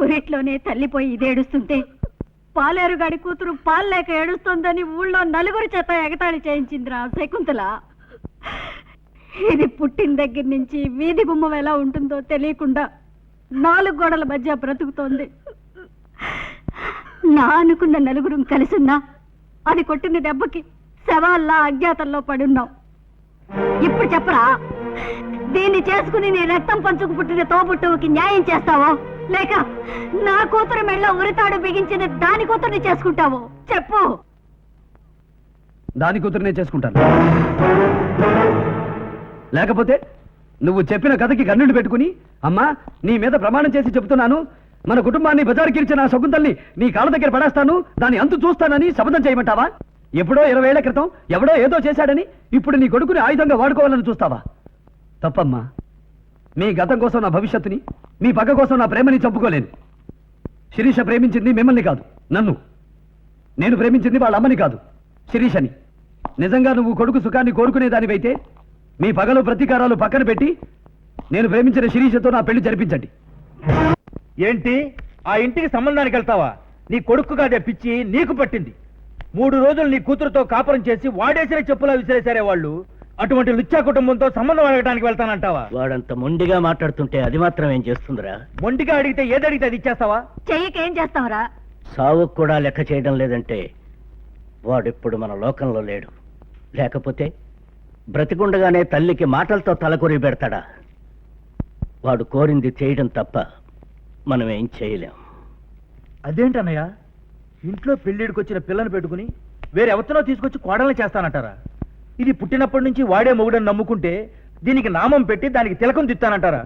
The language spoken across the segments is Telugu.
పురిట్లోనే తల్లిపోయి ఇదేడుస్తుంటే పాలేరుగాడి కూతురు పాలు లేక ఏడుస్తోందని ఊళ్ళో నలుగురు చేత ఎగతాళి చేయించిందిరా శకుంతల. ఇది పుట్టిన దగ్గర నుంచి వీధి గుమ్మం ఎలా ఉంటుందో తెలియకుండా నాలుగు గోడల మధ్య బ్రతుకుతోంది. నా అనుకున్న నలుగురు కలిసున్నా అది కొట్టిన దెబ్బకి శవాల్లా అజ్ఞాతంలో పడున్నాం. ఇప్పుడు చెప్పరా దీన్ని చేసుకుని నీ రక్తం పంచుకు పుట్టిన తోబుట్టువుకి న్యాయం చేస్తావో? లేక నా కూతురు మెళ్ళ ఉరితాడు బిగించిన దాని కూతుర్ని చేసుకుంటావు. చెప్పు. దాని కూతురునే చేసుకుంటాను. లేకపోతే నువ్వు చెప్పిన కథకి కన్నులు పెట్టుకుని అమ్మా నీ మీద ప్రమాణం చేసి చెబుతున్నాను. మన కుటుంబాన్ని బజారుకిరిచిన ఆ శకుంతల్ని నీ కాళ్ళ దగ్గర పడేస్తాను. దాని అంతు చూస్తానని శపథం చేయమంటావా? ఎప్పుడో ఇరవై ఏళ్ళ క్రితం ఎవడో ఏదో చేశాడని ఇప్పుడు నీ కొడుకుని ఆయుధంగా వాడుకోవాలని చూస్తావా? తప్పమ్మా. మీ గతం కోసం నా భవిష్యత్తుని మీ పక్క కోసం నా ప్రేమని చంపుకోలేను. శిరీష ప్రేమించింది మిమ్మల్ని కాదు నన్ను. నేను ప్రేమించింది వాళ్ళ అమ్మని కాదు శిరీషని. నిజంగా నువ్వు కొడుకు సుఖాన్ని కోరుకునేదానివైతే మీ పగలు ప్రతీకారాలు పక్కన పెట్టి నేను ప్రేమించిన శిరీషతో నా పెళ్ళి జరిపించండి. ఏంటి? ఆ ఇంటికి సంబంధానికి వెళ్తావా? నీ కొడుకు కాదే పిచ్చి నీకు పట్టింది. మూడు రోజులు నీ కూతురుతో కాపురం చేసి వాడేసిన చెప్పులా విసిరేశారే వాళ్ళు. అటువంటి లుచ్చా కుటుంబంతో సంబంధం అడగడానికి వెళ్తానంటావా? వాడంత మొండిగా మాట్లాడుతుంటే అది మాత్రం ఏం చేస్తుందిరా? మొండిగా అడిగితే ఏది అడిగితే అది ఇచ్చేస్తావా? చెయ్యకేం చేస్తావరా? సావుకు కూడా లెక్క చేయడం లేదంటే వాడిప్పుడు మన లోకంలో లేడు. లేకపోతే బ్రతికుండగానే తల్లికి మాటలతో తలకొరి పెడతాడా? వాడు కోరింది చేయడం తప్ప మనం ఏం చేయలేం. అదేంటన్నయ్య? ఇంట్లో పెళ్ళిడికి వచ్చిన పిల్లని పెట్టుకుని వేరే ఎవరినో తీసుకొచ్చి కోడల్ని చేస్తానంటారా? ఇది పుట్టినప్పటి నుంచి వాడే మొగుడని నమ్ముకుంటే దీనికి నామం పెట్టి దానికి తిలకం దిత్తానంటారా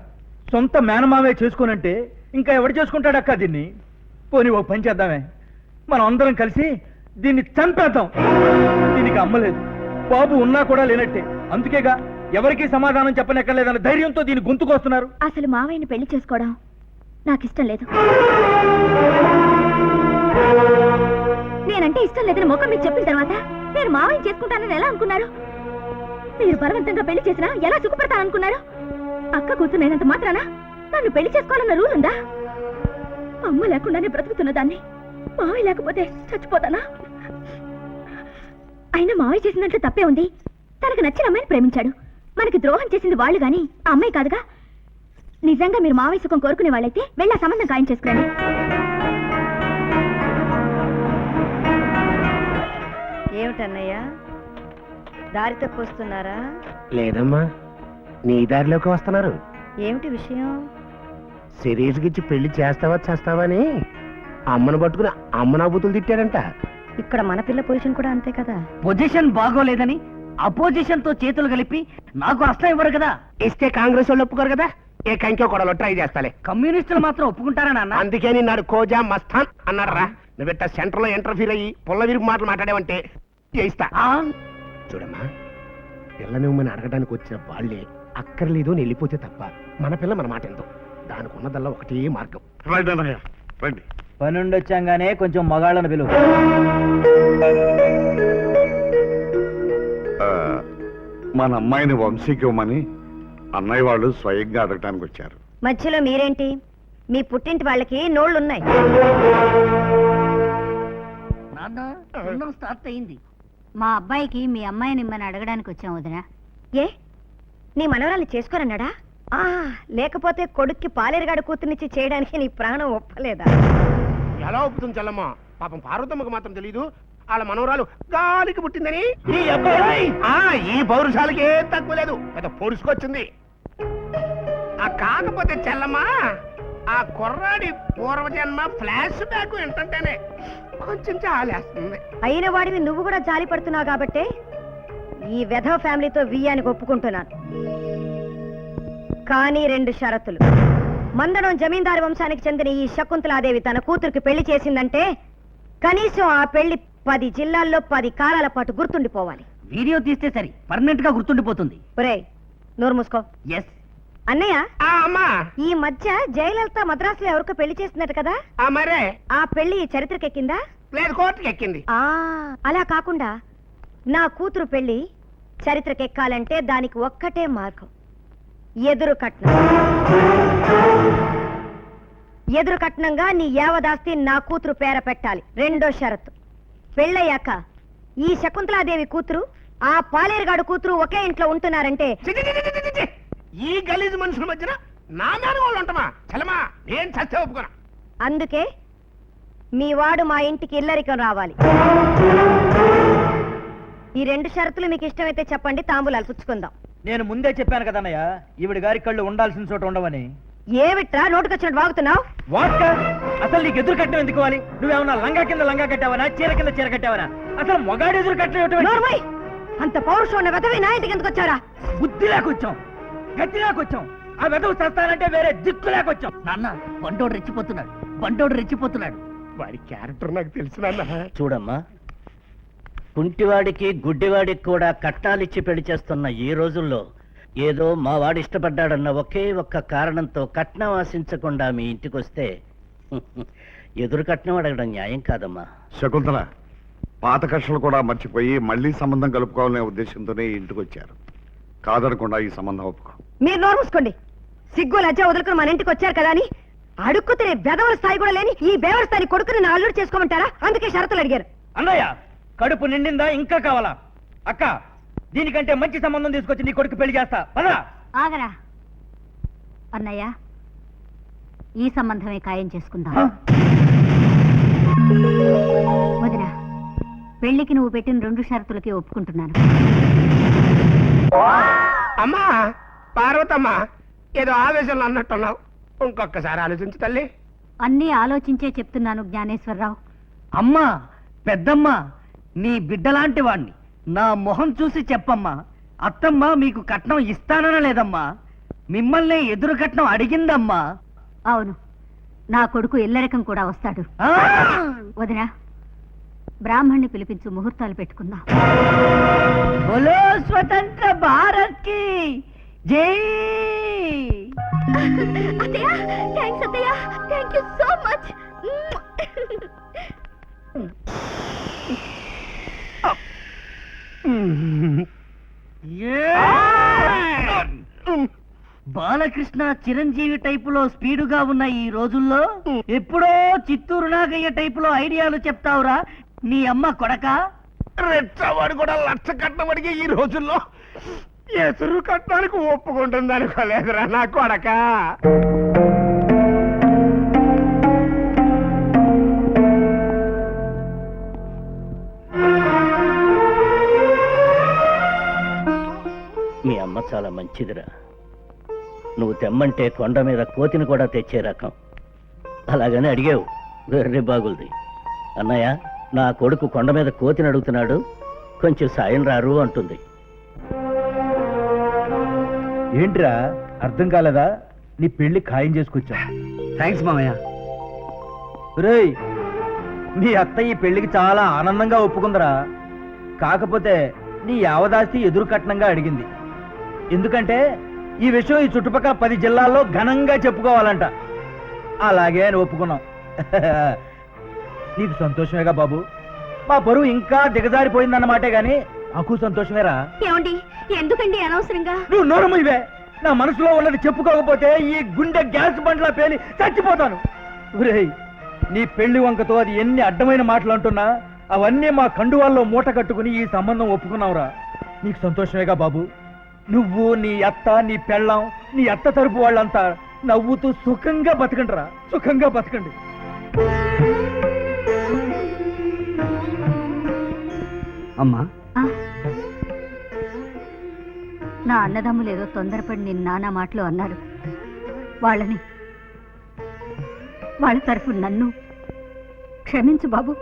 సొంత మేనమామే చేసుకోనంటే ఇంకా ఎవడు చేసుకుంటాడక్క దీన్ని? పోనీ ఓ పని చేద్దామే. మనం అందరం కలిసి దీన్ని చంపేద్దాం. దీనికి అమ్మలేదు బాబు ఉన్నా కూడా లేనట్టే. అందుకేగా ఎవరికీ సమాధానం చెప్పనక్కర్లేదన్న ధైర్యంతో దీన్ని గొంతుకొస్తున్నారు. అసలు మావయ్యని పెళ్ళి చేసుకోవడం నాకు ఇష్టం లేదు. అంటే ఇష్టం లేదని ముఖం మీకు చెప్పిన తర్వాత నేను మావయ్య చేసుకుంటానని ఎలా అనుకున్నారు? మీరు బలవంతంగా పెళ్ళి చేసినా ఎలా సుఖపడతాననుకున్నారు అక్క కూతురైనంత మాత్రాన నన్ను పెళ్ళి చేసుకోవాలన్న రూల్ ఉందా? అమ్మ లేకుండానే బ్రతుకుతున్న దాన్ని మావయ్య లేకపోతే చచ్చిపోతానా? అయినా మావయ్య చేసినట్లు తప్పే ఉంది. తనకు నచ్చిన అమ్మాయిని ప్రేమించాడు. మనకి ద్రోహం చేసింది వాళ్ళు గాని ఆ అమ్మాయి కాదుగా. నిజంగా మీరు మావయ్య సుఖం కోరుకునే వాళ్ళైతే వెళ్ళి సంబంధం ఖాయం చేసుకోండి. ఏమిటన్నయ్యా? దారి తప్పొస్తున్నారా లేదమ్మా నీ దారిలోకి వస్తున్నారు. ఏమిటి విషయం? సిరీస్ గిచ్చి పెళ్ళి చేస్తావా చేస్తావా అని అమ్మను పట్టుకుని అమ్మ నాబూతులు తిట్టాడంట. ఇక్కడ మన పిల్ల పొజిషన్ కూడా అంతే కదా? పొజిషన్ బాగోలేదని అపోజిషన్తో చేతులు కలిపి నాకు అస్తం ఇవ్వరు కదా? ఇస్తే కాంగ్రెస్ వాళ్ళు ఒప్పుకోరు కదా? ఏ కంకె కొడలో ట్రై చేస్తాలే. కమ్యూనిస్టులు మాత్రం ఒప్పుకుంటారా నాన్న? అందుకే నిన్నాడు కోజా మస్తాన్ అన్నారా నువ్వెట్ట సెంటర్లో ఇంటర్ఫీర్ అయ్యి పుల్ల విరుపు మాటలు మాట్లాడావంటే చేయిస్తా. చూడమ్మా పిల్లని ఇవ్వమని అడగడానికి వచ్చిన వాళ్ళే అక్కర్లేదు అని వెళ్ళిపోతే తప్ప మన పిల్ల మన మాట ఎంతో. దానికి ఉన్నదల్లా ఒకటే మార్గం. రండి. పనుండి వచ్చాగానే కొంచెం మగాళ్ళను పిలువు. ఆ, మన అమ్మాయిని వంశీకి ఇవ్వమని అన్నయ్య వాళ్ళు స్వయంగా అడగటానికి వచ్చారు. మధ్యలో మీరేంటి? మీ పుట్టింటి వాళ్ళకి నోళ్ళున్నాయి. నాన్న స్టార్ట్ అయింది. మా అబ్బాయికి మీ అమ్మాయిని ఇమ్మని అడగడానికి వచ్చాం వదినా. ఏ? నీ మనవరాలు చేసుకోరన్నాడా ఆ లేకపోతే కొడుక్కి పాలేరుగాడు కూతునిచ్చి చేయడానికి నీ ప్రాణం ఒప్పలేదా? ఎలా ఒప్పుతుంది చల్లమ్మ? పాపం పార్వతమ్మకు మాత్రం తెలీదు. వాళ్ళ మనవరాలు గాలికి పుట్టిందని ఈ అబ్బాయి. ఆ ఈ పౌరుషాలకి ఏం తక్కువ లేదు. పెద్ద పొడుచుకొచ్చింది ఆ కాకపోతే చెల్లమ్మ ఆ కుర్రాడి పూర్వజన్మ ఫ్లాష్ బ్యాక్ ఏంటంటేనే. కొంచెం చాలేస్తుంది అయిన వాడివి నువ్వు కూడా జాలి పడుతున్నావు కాబట్టే ఈ వెధవ ఫ్యామిలీతో వియ్యానికి ఒప్పుకుంటున్నాను. కానీ రెండు షరతులు. మందడం జమీందారు వంశానికి చెందిన ఈ శకుంతలాదేవి తన కూతురికి పెళ్ళి చేసిందంటే కనీసం ఆ పెళ్ళి పది జిల్లాల్లో పది కాలాల పాటు గుర్తుండిపోవాలి. వీడియో తీస్తే సరి పర్మనెంట్గా గుర్తుండిపోతుంది. ఒరేయ్ నోరు మూసుకో. ఎస్ అన్నయ్య? అమ్మా. ఈ మధ్య జయలలిత మద్రాసులో ఎవరికో పెళ్ళి చేస్తున్నట్టు కదా? మరే. ఆ పెళ్ళి చరిత్రకెక్కిందా? లేదు కోర్టుకి ఎక్కింది ఆ అలా కాకుండా నా కూతురు పెళ్ళి చరిత్రకెక్కాలంటే దానికి ఒక్కటే మార్గం. ఎదురు కట్నం. ఎదురు కట్నంగా నీ యావదాస్తి నా కూతురు పేర పెట్టాలి. రెండో షరతు. పెళ్ళయ్యాక ఈ శకుంతలాదేవి కూతురు ఆ పాలేరుగాడు కూతురు ఒకే ఇంట్లో ఉంటున్నారంటే. ఈ గలీజు మనుషుల మధ్యన నా మేన వాళ్ళు ఉంటామా? చలమా? నేను చస్తే ఒప్పుకోనా? అందుకే మీ వాడు మా ఇంటికి ఇల్లరికం రావాలి. ఈ రెండు షరతులు మీకు ఇష్టమైతే చెప్పండి తాంబూలాలు పుచ్చుకుందాం. నేను ముందే చెప్పాను కదన్నయ్య ఈవిడ గారి కళ్ళు ఉండాల్సిన చోట ఉండవని. ఏమిట్రా నోటుకొచ్చినట్టు వాగుతున్నావు? వాట్ అసలు నీకు ఎదురు కట్టడం ఎందుకు వాలి నువ్వేమన్నా లంగా కింద లంగా కట్టావనా? చీర కింద చీర కట్టావనా? అసలు మొగాడు ఎదురు కట్టడం అంత పౌరుషం ఉన్న వెధవి నా ఇంటికి ఎందుకు వచ్చారా బుద్ధి లేకొచ్చాం గట్టి లేకొచ్చాం ఆ వెదవు చేస్తానంటే వేరే దిక్కు లేకొచ్చాం నాన్న బండోడు రెచ్చిపోతున్నాడు. బండోడు రెచ్చిపోతున్నాడు. వాడి క్యారెక్టర్ నాకు తెలిసిన చూడమ్మా కుంటివాడికి గుడ్డివాడికి కూడా కట్నాలిచ్చి పెళ్ళి చేస్తున్న ఈ రోజుల్లో ఏదో మా వాడు ఇష్టపడ్డాడన్న ఒకే ఒక్క కారణంతో కట్నం ఆశించకుండా మీ ఇంటికి వస్తే ఎదురు కట్నం అడగడం న్యాయం కాదమ్మా. శకుంతల పాత కక్షలు కూడా మర్చిపోయి మళ్ళీ సంబంధం కలుపుకోవాలనే ఉద్దేశంతోనే ఇంటికి వచ్చారు కాదనకుండా ఈ సంబంధం ఒప్పుకో. మీరు నోరు మూసుకోండి. సిగ్గు లజ్జ వదులుకుని మన ఇంటికి వచ్చారు కదా అని అడుక్కు తినే బెదవల స్థాయి కూడా లేని ఈ బేవల స్థాయి కొడుకుని నా అల్లుడు చేసుకోమంటారా? అందుకే షరతులు అడిగారు. అన్నయ్య కడుపు నిండిందా? ఇంకా కావాలా? అక్క దీనికంటే మంచి సంబంధం తీసుకొచ్చి నీ కొడుకు పెళ్ళి చేస్తా. పదా. ఆగరా. అన్నయ్య ఈ సంబంధమే ఖాయం చేసుకుందాం. వదిన పెళ్ళికి నువ్వు పెట్టిన రెండు షరతులకి ఒప్పుకుంటున్నాను. అమ్మా పార్వతమ్మ ఏదో ఆవేశంలో అన్నట్టున్నావు. ఇంకొకసారి ఆలోచించు తల్లి. అన్నీ ఆలోచించే చెప్తున్నాను జ్ఞానేశ్వరరావు. అమ్మా పెద్దమ్మా నీ బిడ్డలాంటి వాణ్ణి. నా మొహం చూసి చెప్పమ్మా. అత్తమ్మ మీకు కట్నం ఇస్తానన లేదమ్మా మిమ్మల్ని ఎదురు కట్నం అడిగిందమ్మా. అవును నా కొడుకు ఇల్లరికం కూడా వస్తాడు. వదిన బ్రాహ్మణ్ణి పిలిపించు ముహూర్తాలు పెట్టుకుందాం. బోలో స్వతంత్ర భారత్కి! జై! థ్యాంక్స్ అత్తయ్య. Thank you so much Balakrishna Chiranjeevi టైపులో స్పీడుగా ఉన్న ఈ రోజుల్లో ఎప్పుడో చిత్తూరు నాగయ్య టైపులో ఐడియాలు చెప్తావురా. నీ అమ్మ కొడక? రెచ్చవాడు కూడా లక్ష కట్నం అడిగే ఈ రోజుల్లో. ఎదురు కట్టడానికి ఒప్పుకుంటుంది అనుకోలేదురా నా కొడక. మీ అమ్మ చాలా మంచిదిరా. నువ్వు తెమ్మంటే కొండ మీద కోతిని కూడా తెచ్చే రకం. అలాగని అడిగావు వెర్రి బాగుంది అన్నయ్య నా కొడుకు కొండ మీద కోతిని అడుగుతున్నాడు. కొంచెం సాయం రారు అంటుంది. ఏంట్రా? అర్థం కాలేదా? నీ పెళ్ళి ఖాయం చేసుకొచ్చాం? థ్యాంక్స్ మామయ్య. రేయ్ మీ అత్త ఈ పెళ్ళికి చాలా ఆనందంగా ఒప్పుకుందరా? కాకపోతే నీ యావదాస్తి ఎదురు కట్నంగా అడిగింది. ఎందుకంటే ఈ విషయం ఈ చుట్టుపక్కల పది జిల్లాల్లో ఘనంగా చెప్పుకోవాలంట. అలాగే అని ఒప్పుకున్నాం. నీకు సంతోషమేగా బాబు? మా బరువు ఇంకా దిగజారిపోయిందన్నమాటే గాని నాకు సంతోషమేరా. ఏమండి? ఎందుకండి అనవసరంగా? నువ్వు నోరు ఇవే. నా మనసులో ఉన్నది చెప్పుకోకపోతే ఈ గుండె గ్యాస్ బండ్లా పేలి చచ్చిపోతాను. ఒరేయ్ నీ పెళ్ళి వంకతో అది ఎన్ని అడ్డమైన మాటలు అంటున్నా అవన్నీ మా కండువాల్లో మూట కట్టుకుని ఈ సంబంధం ఒప్పుకున్నావురా. నీకు సంతోషమేగా బాబు? నువ్వు నీ అత్త నీ పెళ్ళాం నీ అత్త తరపు వాళ్ళంతా నవ్వుతూ సుఖంగా బతకండిరా. సుఖంగా బతకండి. అమ్మా. ఆ? నా అన్నదమ్ములు ఏదో తొందరపడి నేను నానా మాటలు అన్నారు. వాళ్ళని వాళ్ళ తరఫు నన్ను క్షమించు బాబు.